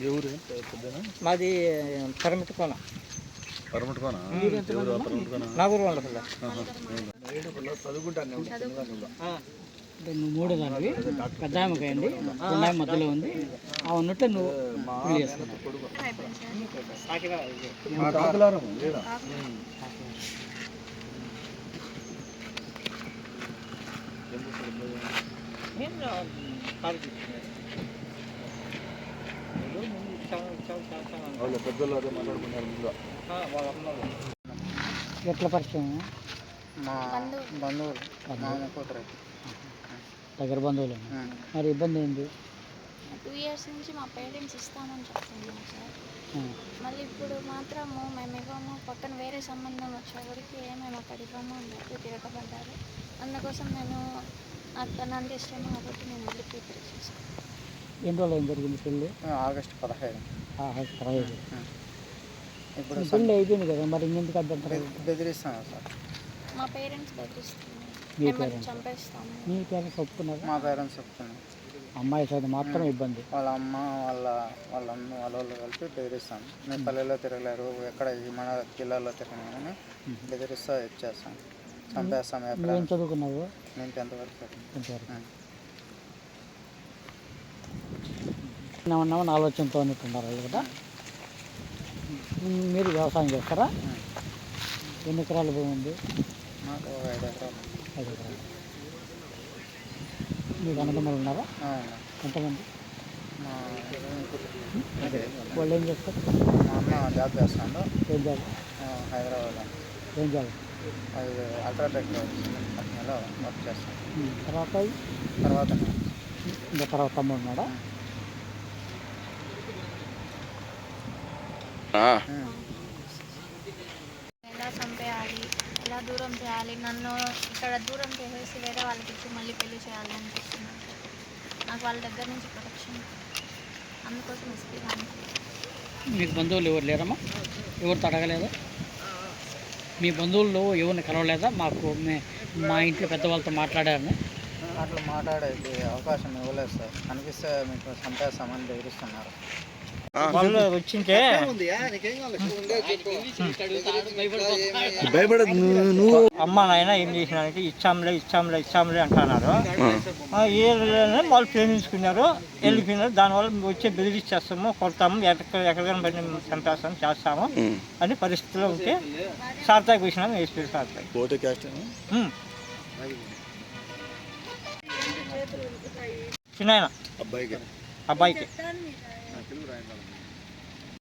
ఎవరు పెద్దనా మాది పరమిటి కోన పరమటుకోనా ఎవరు పరమటుకోనా నాగూరు వాళ్ళ పిల్ల అంటే నువ్వు మూడో దానివి పెద్ద అండి మధ్యలో ఉంది ఆ ఉన్నట్టు నువ్వు పెళ్ళి చేసుకున్నావు మాట్లాడుకున్నారు ఎట్లా పరిచయం మా బంధువులు. మామ కూతురు దగ్గర బంధువులు. మరి ఇబ్బంది ఏంటి టూ ఇయర్స్ నుంచి మా పేరెంట్స్ ఇస్తామని చెప్తున్నాం సార్. మళ్ళీ ఇప్పుడు మాత్రము మేము ఇవ్వము పక్కన వేరే సంబంధం వచ్చేవరకు మేము అక్కడ ఇవ్వము అని చెప్పి తిరగబడ్డారు. అందుకోసం నేను నాకు తనంటే ఇష్టం కాబట్టి నేను వెళ్ళి ప్రిపేర్ చేశాను ఎన్ని రోజులు ఏం జరిగింది పెళ్ళి? ఆగస్టు పదహైదు. ఆహా, పర్వాలేదు ఇప్పుడు పెళ్ళి అయిపోయింది కదా మరి ఇంకెందుకు అడ్డంటారు బెదిరిస్తాను సార్. మా పేరెంట్స్ మీ parents? చంపేస్తాము. మీ పేరెంట్స్ ఒప్పుకున్నారు? మా పేరెంట్స్ చెప్తున్నాను అమ్మాయి సైడ్ మాత్రం ఇబ్బంది. వాళ్ళ అమ్మ వాళ్ళ వాళ్ళ అమ్మ వాళ్ళ వాళ్ళు కలిపి బెదిరిస్తాను మీ పల్లెల్లో తిరగలేరు ఎక్కడ ఈ మన జిల్లాలో తిరగలేరని బెదిరిస్తా ఇచ్చేస్తాను చంపేస్తాం ఎక్కడ చదువుకున్నావు? నేను టెన్త్ వరకు చదివాను. ఇంతవరకు ఉం. ఉన్నామని ఆలోచనతో ఉన్నట్టున్నారు కదా? మీరు వ్యవసాయం చేస్తారా? ఎన్ని ఎకరాల భూమి ఉంది? ఒక ఐదు ఎకరాలు ఐదు ఎకరాలు మీకు అన్నదమ్ములు ఉన్నారా ఎంతమంది వాళ్ళు ఏం చేస్తారు మా అన్న జాబ్ చేస్తాడు. ఏం జాబ్ ఆ, హైదరాబాద్లో. ఏం జాబ్ అది అల్ట్రాటెక్ కంపెనీలో వర్క్ చేస్తాను. తర్వాత తర్వాత ఇంకా తర్వాత తమ్ముడు ఉన్నాడా దూరం చేయాలి. నన్ను ఇక్కడ దూరం చేసేసి వేరే వాళ్ళకి ఇచ్చి మళ్ళీ పెళ్ళి చేయాలి అనిపిస్తున్నాను. నాకు వాళ్ళ దగ్గర నుంచి ప్రొటెక్షన్ అందుకోసం ఎస్పీ మీకు బంధువులు ఎవరు లేరమ్మా? ఎవరు అడగలేదా? మీ బంధువుల్లో ఎవరిని కలవలేదా? మాకు మే- మా ఇంట్లో పెద్దవాళ్ళతో మాట్లాడారని. అట్లా మాట్లాడేది అవకాశం ఇవ్వలేదు సార్. కనిపిస్తే మీకు చంపేస్తామని బెదిరిస్తున్నారు. వాళ్ళు వచ్చింటే. భయపడదు నువ్వు నువ్వు అమ్మ నాయన ఏం చేసినారంటే ఇచ్చాంలే ఇచ్చాంలే ఇచ్చాంలే అంటున్నారు. వాళ్ళు ప్రేమించుకున్నారు వెళ్ళిపోయినారు. దానివల్ల వచ్చి బెదిరిచ్చేస్తాము కొడతాము ఎక్కడ ఎక్కడికైనా పని చంపేస్తాము చేస్తాము అని పరిస్థితిలో ఉంటే వచ్చినాము ఎస్పీ సార్తాకి ఓటే క్యాస్ట్ చిన్న అబ్బాయికి. అబ్బాయికి. திருவிழா இருந்தாலும்